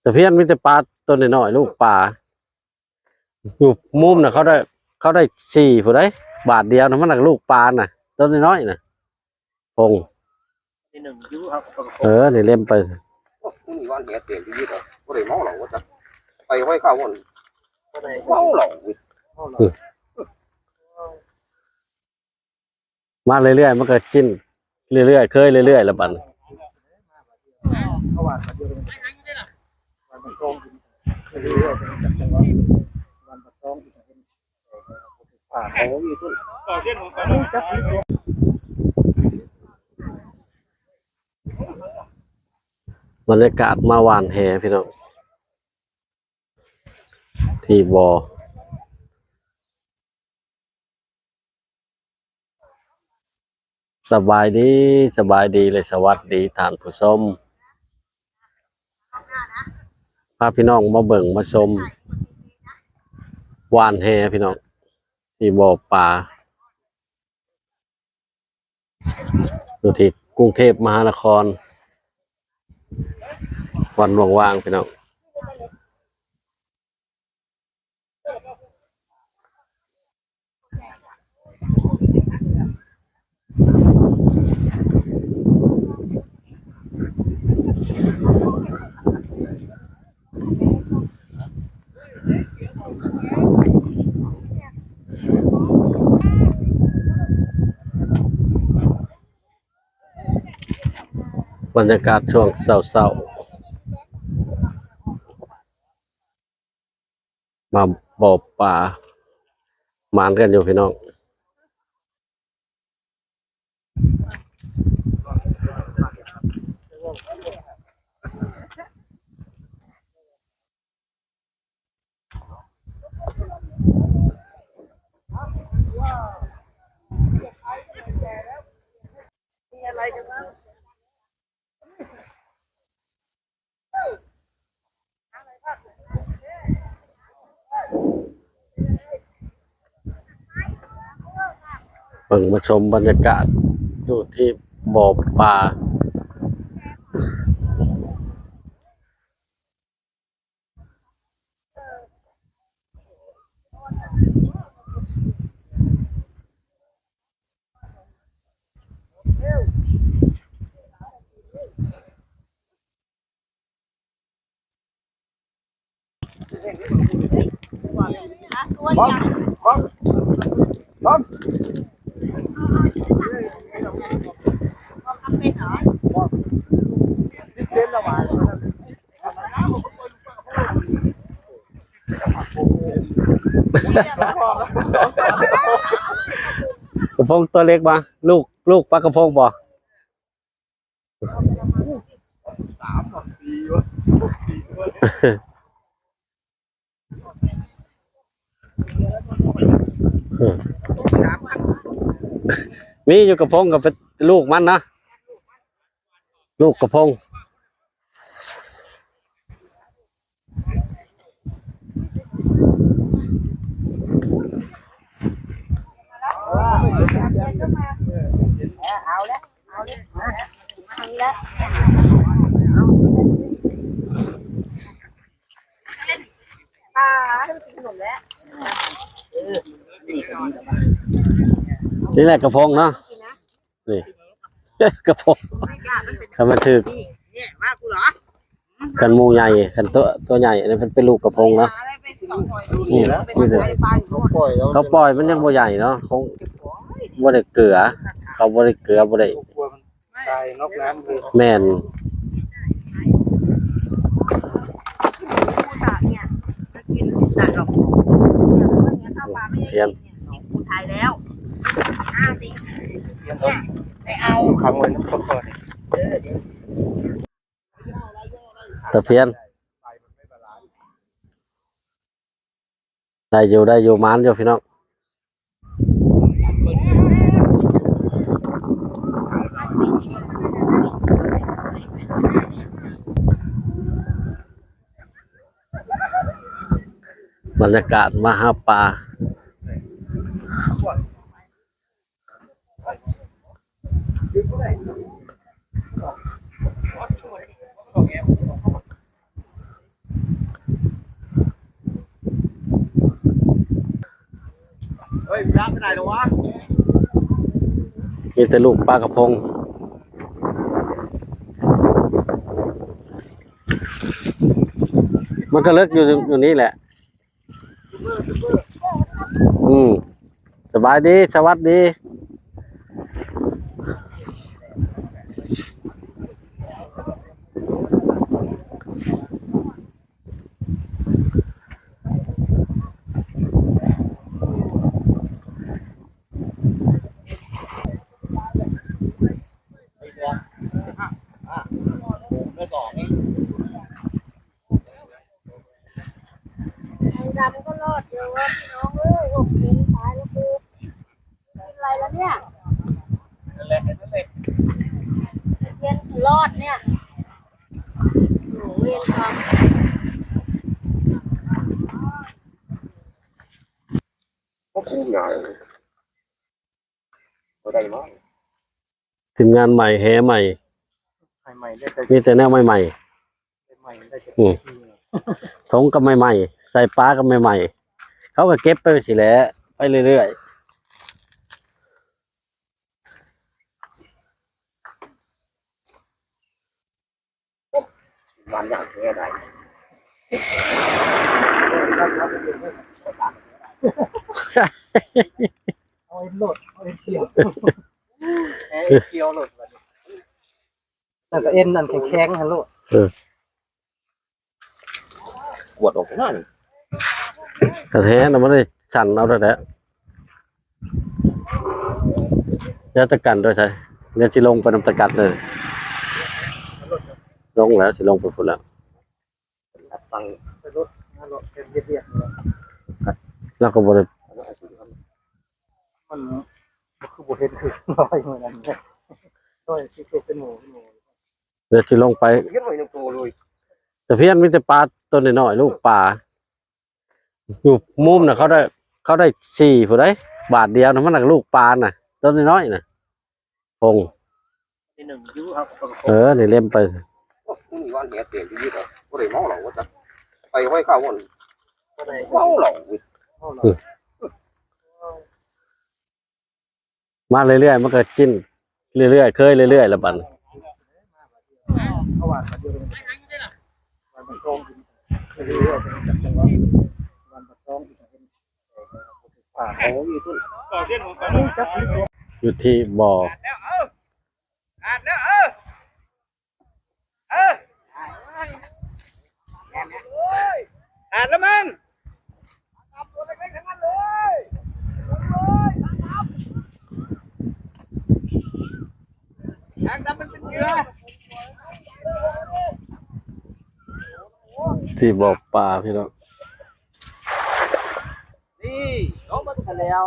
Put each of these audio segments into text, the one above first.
แต่เพี้ยนมีแต่ปลาตัวน้อยๆลูกปลาอยู่มุมน่ะเขาได้ เขาได้สี่ผู้ได้บาทเดียวนะมันหนักลูกปลาน่ะตัวน้อยๆน่ะพงที่หนึ่งยูครับเออนี่เล่มไป cũng như con bé tiền đi rồi có để máu lẩu quá tay quay khao còn máu lẩu มาเรื่อยๆมันก็ชินเรื่อยๆเคยเรื่อยๆแล้วบัดนี้ เขาว่าเขาจะวันมันตรง เรื่อยๆวันมันตรงอีกเห็นผ่าเขาอยู่ต้นจับรรยากาศมาหวานแหพี่น้องที่บอสบายดีสบายดีเลยสวัสดีท่านผู้ชม พาพี่น้องมาเบิ่งมาชมวานแฮพี่น้องที่บ่อปลาอยู่ที่กรุงเทพมหานคร วันว่างๆพี่น้อง บรรยากาศช่วงเศร้าๆมาบอบป่าหมานกันอยู่พี่น้อง เบิ่งมาชมบรรยากาศอยู่ที่บ่อปลา ระพงตัวเล็กมาลูกลูกปลากระพงบ่มี มีอยู่กระพงกับลูกมันนะลูกกระพงเอาแล้วเอาแล้วมาทางแล้วอ่าให้มันกินขนมแล้ว นี่แหละกระพงเนาะกินนะนี่กระพงไม่กล้ามันเป็นคันมันถึกเนี่ยว่ากูเหรอคันหมูใหญ่คันตัวตัวใหญ่อันนี้เป็นเป็นลูกกระพงเนาะหาอะไรไปสองหอยนี่เป็นนี่หเลยอยปลาอยู่โน่นปล่อยแล้วเขาปล่อยมันยังบ่ใหญ่เนาะคงบ่ได้เกลือ เขาบ่ได้เกลือบ่ได้กลัวมันตายนอกน้ำเลยแม่นกูตาเนี่ยมันกินตาดอกเนี่ยมันเงี้ยข้าวปลาไม่ได้กินเนี่ยเนี่ยกูทายแล้ว อ้าวสิเนี่ยไปเอาคำเลยน้ำปล่อยเออเดี๋ยวตะเพียน ได้อยู่ได้อยู่มานอยู่พี่น้องบรรยากาศมหาปลา มีแต่ลูกปลากระพง มันก็เลิกอยู่อยู่นี่แหละ อืมสบายดี สวัสดีำก็รอดเยอะว่าพี่น้องเอ้ยโอ้โหตายแล้วกูเป็นไรแล้วเนี่ยเย็นรอดเนี่ยโอ้เวรกรรม ก็พูดง่ายบ่ได้มั้งทีมงานใหม่แฮใหม่ ใหม่ๆได้แต่มีแต่แนวใหม่ใหม่ได้แต่อืมๆทงก็ใหม่ๆใส่ปลาก็ใหม่ๆเขาก็เก็บไปสิแหล้วไปเรื่อยมันอย่างแค่ใด เอาไอ้หลดเอาไอ้เกี่ยวไอ้เกี่ยวหลดแบบนี้นั่ก็เอ็นนั่นแข็งๆฮัลโหลดปวดออกนั่นๆกระแทกนะมันได้สั่นเอาแต่แท้ยาตะกันด้วยใช่เดี๋ยวจิลงไปน้ำตะกัดเลยลงแล้วจิลงไปฝุ่นแล้วฟังไปรถฮัลโหลดเป็นเรียบๆ แล้วก็บริมันมันคือบ่เห็นคือลอยเหมือนกันเนี่ยลอยคือตัวเป็นหมูเป็นหมูเดี๋ยวจิลงไปเห็นไว้ในตัวเลยแต่เพี้ยนมีแต่ปลาตัวน้อยๆลูกปลาอยู่มุมน่ะเขาได้เขาได้สี่ผู้ได้บาทเดียวนะมันหนักลูกปลาน่ะตัวน้อยๆน่ะพงที่หนึ่งยูครับเออนี่เล่มไปมึงมีวันเหี้ยเต็มที่ยึดอะบ่ได้เมาหรอกว่าจะไปห้อยข้าวมันก็ได้เมาหรอกเข้าหรอ มาเรื่อยๆมันก็ชินเรื่อยๆเคยเรื่อยๆแล้วบัดนี้เข้าหวานมาเดียวเลยวันมันซองกินเรื่อยๆเป็นจังหวะวันมันซองกินเป็นป่าเขาอยู่ต้น อยู่ที่บ่อ อ่านแล้วเออเอออ่านแล้วมั้งตัวเล็กๆทั้งนั้นเลยทางดำมันเป็นเหยื่อ ที่บอกปลาพี่น้องนี่น้องมาถึงแล้ว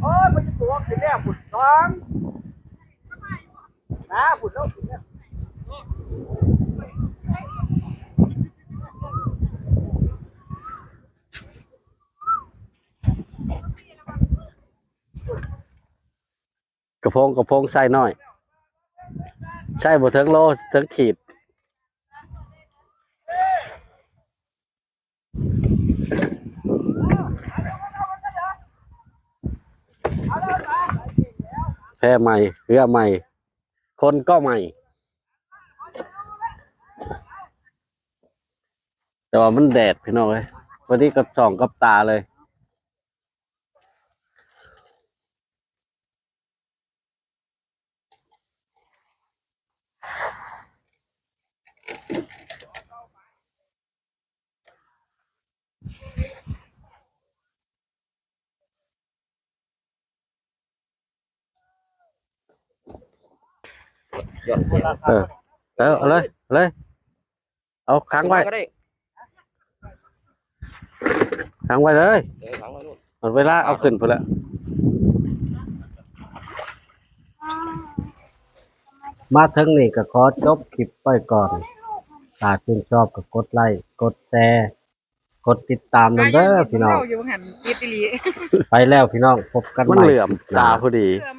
โอ้ยมันจะตัวขึ้นแล้วบุญน้องนะบุญน้องขึ้นแล้ว กระพงกระพงไส้น้อยไส้บ่ถึงโลถึงขีด แพร่ใหม่เรือใหม่ คนก็ใหม่ แต่ว่ามันแดดพี่น้องเอ้ยวันนี้กับสองกับตาเลย ย้อนเสียงเออเออเอาเลยเอาเลย เอาค้างไว้ก็ได้ค้างไว้เลยเออขังไว้นู่นหมดเวลาเอาขึ้นพอแล้วมาถึงนี่ก็ขอจบคลิปไปก่อนถ้าชื่นชอบก็กดไลค์กดแชร์กดติดตามนำเด้อพี่น้องอยู่หันกีติลี ไปแล้วพี่น้องพบกันใหมันม่ เหลื่อมตาพอดี เสื้อ